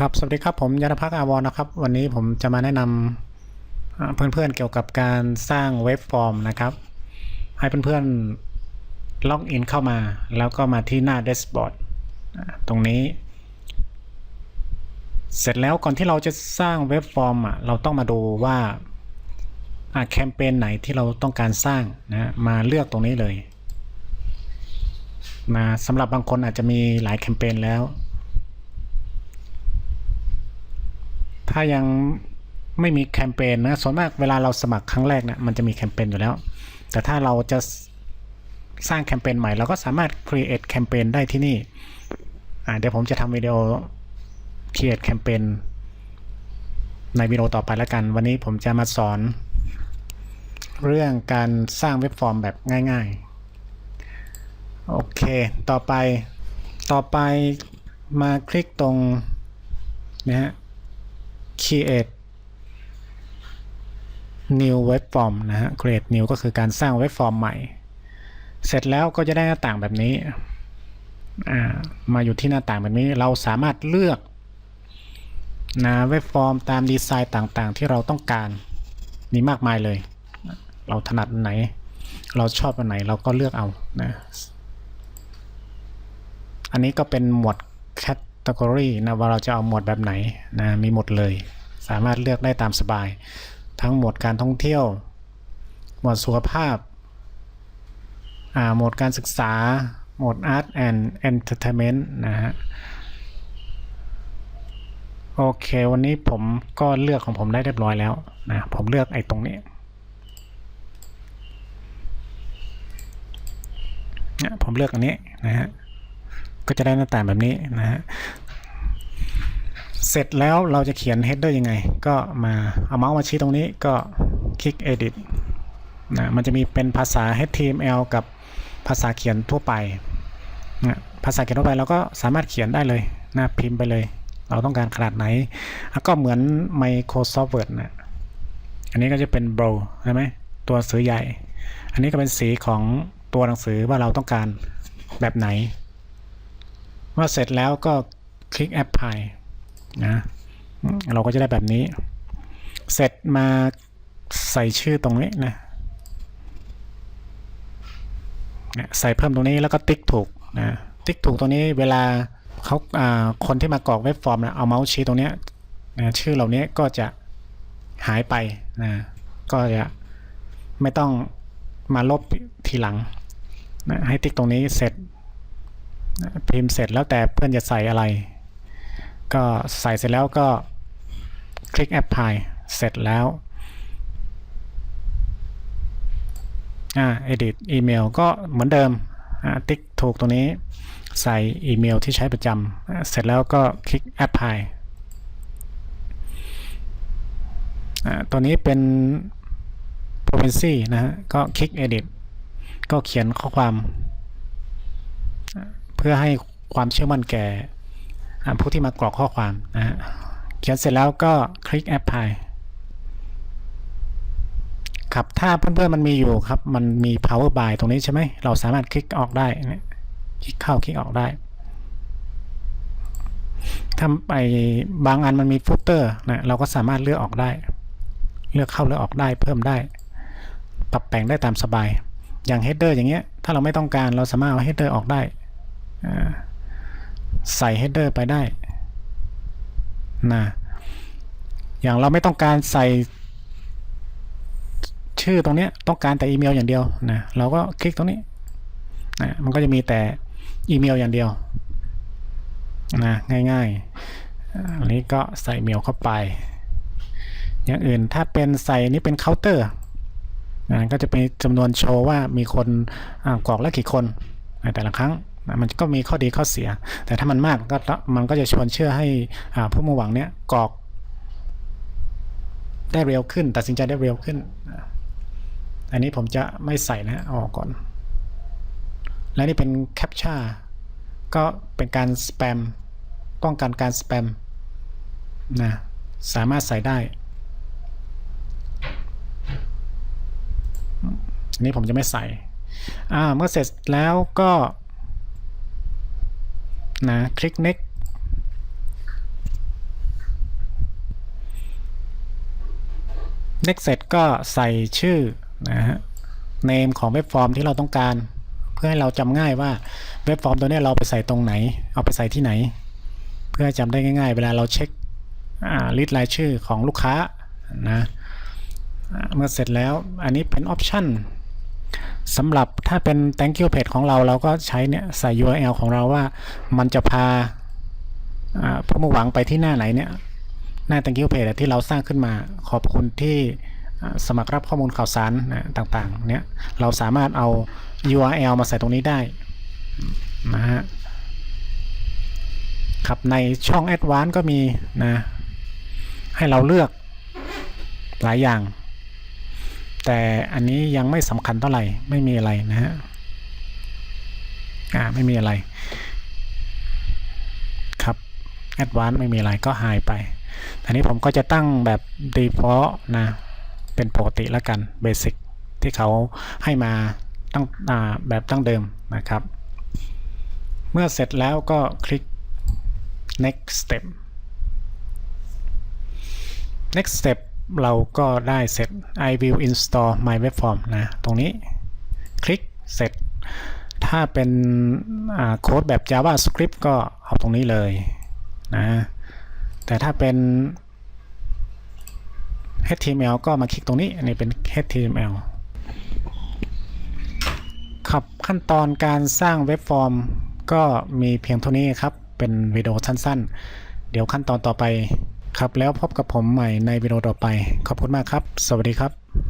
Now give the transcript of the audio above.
ครับ สวัสดีครับผมยานพักอาวรนะครับ วันนี้ผมจะมาแนะนำอ่าเพื่อนๆเกี่ยวกับการสร้างเว็บฟอร์มนะครับ ให้เพื่อนๆล็อกอินเข้ามา แล้วก็มาที่หน้า Dashboard อ่าตรงนี้ เสร็จแล้วก่อนที่เราจะสร้างเว็บฟอร์มอะเราต้องมาดูว่าอ่าแคมเปญไหนที่เราต้องการสร้างนะมาเลือกตรงนี้เลยนะสำหรับบางคนอาจจะมีหลายแคมเปญแล้ว ถ้ายังไม่มีแคมเปญนะส่วนมากเวลาเราสมัครครั้งแรกเนี่ยมันจะมีแคมเปญอยู่แล้ว แต่ถ้าเราจะสร้างแคมเปญใหม่เราก็สามารถ create แคมเปญได้ที่นี่เดี๋ยวผมจะทำวิดีโอ create แคมเปญในวิดีโอต่อไปแล้วกัน วันนี้ผมจะมาสอน เรื่องการสร้างเว็บฟอร์มแบบง่ายๆ โอเค ต่อไป ต่อไปมาคลิกตรงนะฮะ create new web form นะฮะ create new ก็คือการสร้างเว็บฟอร์มใหม่ เสร็จแล้วก็จะได้หน้าต่างแบบนี้ มาอยู่ที่หน้าต่างแบบนี้ เราสามารถเลือกนะเว็บฟอร์มตามดีไซน์ต่างๆ ที่เราต้องการมีมากมายเลย เราถนัดไหน เราชอบอันไหนเราก็เลือกเอานะ อันนี้ก็เป็นหมวด category นะว่าเราจะเอาหมวดแบบไหนนะมีหมดเลย สามารถเลือกได้ตามสบาย ทั้งหมวดการท่องเที่ยว หมวดสุขภาพอ่าหมวดการศึกษา หมวด art and entertainment นะฮะโอเค วันนี้ผมก็เลือกของผมได้เรียบร้อยแล้วนะผมเลือกไอ้ตรงนี้เนี่ยผมเลือกอันนี้นะฮะ ก็จะได้หน้าต่างแบบนี้นะฮะเสร็จแล้วเราจะเขียน header ยังไง ก็มาเอาเมาส์มาชี้ตรงนี้ก็คลิก edit นะมันจะมีเป็นภาษา HTML กับภาษาเขียนทั่วไปนะภาษาเขียนทั่วไปเราก็สามารถเขียนได้เลยนะพิมพ์ไปเลย เราต้องการขนาดไหนอะก็เหมือน Microsoft Word นะอันนี้ก็จะเป็น bold ใช่ไหมตัวหนังสือใหญ่ อันนี้ก็เป็นสีของตัวหนังสือว่าเราต้องการแบบไหน เมื่อเสร็จแล้วก็คลิก apply นะเราก็จะได้แบบนี้ เสร็จมาใส่ชื่อตรงนี้นะใส่เพิ่มตรงนี้แล้วก็ติ๊กถูกนะติ๊กถูกตรงนี้เวลาเขาาคนที่มากรอกเว็บฟอร์มนะเอาเมาส์ชี้ตรงนี้นะชื่อเหล่านี้ก็จะหายไปนะก็จะไม่ต้องมาลบทีหลังนะให้ติ๊กตรงนี้เสร็จ พิมพ์เสร็จแล้วแต่เพื่อนจะใส่อะไร ก็ใส่เสร็จแล้วก็คลิก apply เสร็จแล้วอ่า edit อีเมลก็เหมือนเดิมอ่าติ๊กถูกตรงนี้ใส่อีเมลที่ใช้ประจำเสร็จแล้วก็คลิก apply อ่าตัวนี้เป็น province นะฮะ ก็คลิก edit ก็เขียนข้อความ พื่อให้ความเชื่อมั่นแก่ผู้ที่มากรอกข้อความนะฮะเขียนเสร็จแล้วก็คลิก apply ครับถ้าเพื่อนๆมันมีอยู่ครับ มันมี power by ตรงนี้ใช่ไหมเราสามารถคลิกออกได้คลิกเข้าคลิกออกได้ถ้าไปบางอันมันมี footer นะเราก็สามารถเลือกออกได้ เลือกเข้าเลือกออกได้เพิ่มได้ ปรับแต่งได้ตามสบาย อย่าง header อย่างเงี้ยถ้าเราไม่ต้องการเราสามารถเอา header ออกได้ ใส่ header ไปได้นะอย่างเราไม่ต้องการใส่ชื่อตรงนี้ต้องการแต่อีเมลอย่างเดียวนะเราก็คลิกตรงนี้นะมันก็จะมีแต่อีเมลอย่างเดียวนะง่ายๆอันนี้ก็ใส่เมลเข้าไป อย่างอื่นถ้าเป็นใส่นี่เป็นเคาน์เตอร์นะก็จะเป็นจำนวนโชว์ว่ามีคนอกรอกแล้วกี่คนในแต่ละครั้ง นะมันก็มีข้อดีข้อเสีย แต่ถ้ามันมากก็มันก็จะชวนเชื่อให้ผู้มุ่งหวังเนี้ยกอก ได้เร็วขึ้น ตัดสินใจได้เร็วขึ้น อันนี้ผมจะไม่ใส่นะออกก่อน และนี่เป็นแคปชั่นก็เป็นการสแปมป้องกันการสแปมนะสามารถใส่ได้อันนี้ผมจะไม่ใส่อ่าเมื่อเสร็จแล้วก็ นะคลิก next next เสร็จก็ใส่ชื่อนะฮะ name ของเว็บฟอร์มที่เราต้องการ เพื่อให้เราจำง่ายว่าเว็บฟอร์มตัวนี้เราไปใส่ตรงไหน เอาไปใส่ที่ไหน เพื่อจำได้ง่าย ๆ เวลาเราเช็คลิสต์รายชื่อของลูกค้านะเมื่อเสร็จแล้วอันนี้เป็นออปชั่น สำหรับถ้าเป็น thank you page ของเราเราก็ใช้เนี่ยใส่ URL ของเราว่ามันจะพาผู้มุ่งหวังไปที่หน้าไหนเนี่ยหน้า thank you page ที่เราสร้างขึ้นมาขอบคุณที่สมัครรับข้อมูลข่าวสารนะต่างๆเนี่ยเราสามารถเอา URL มาใส่ตรงนี้ได้นะฮะครับในช่อง advance ก็มีนะให้เราเลือกหลายอย่าง แต่อันนี้ยังไม่สำคัญเท่าไหร่ไม่มีอะไรนะฮะอ่าไม่มีอะไร ครับ Advanced ไม่มีอะไรก็หายไปอันนี้ผมก็จะตั้งแบบ default นะ เป็นปกติแล้วกัน basic ที่เขาให้มาตั้งอ่าแบบตั้งเดิมนะครับ เมื่อเสร็จแล้วก็คลิก next step next step เราก็ได้เสร็จ I will install my web form นะ ตรงนี้คลิกเสร็จ ถ้าเป็นโค้ดแบบ JavaScript ก็เอาตรงนี้เลยนะ แต่ถ้าเป็น HTML ก็มาคลิกตรงนี้ อันนี้เป็น HTML ครับขั้นตอนการสร้างเว็บฟอร์มก็มีเพียงเท่านี้ครับ เป็นวิดีโอสั้นๆ เดี๋ยวขั้นตอนต่อไป ครับแล้วพบกับผมใหม่ในวิดีโอต่อไป ขอบคุณมากครับ สวัสดีครับ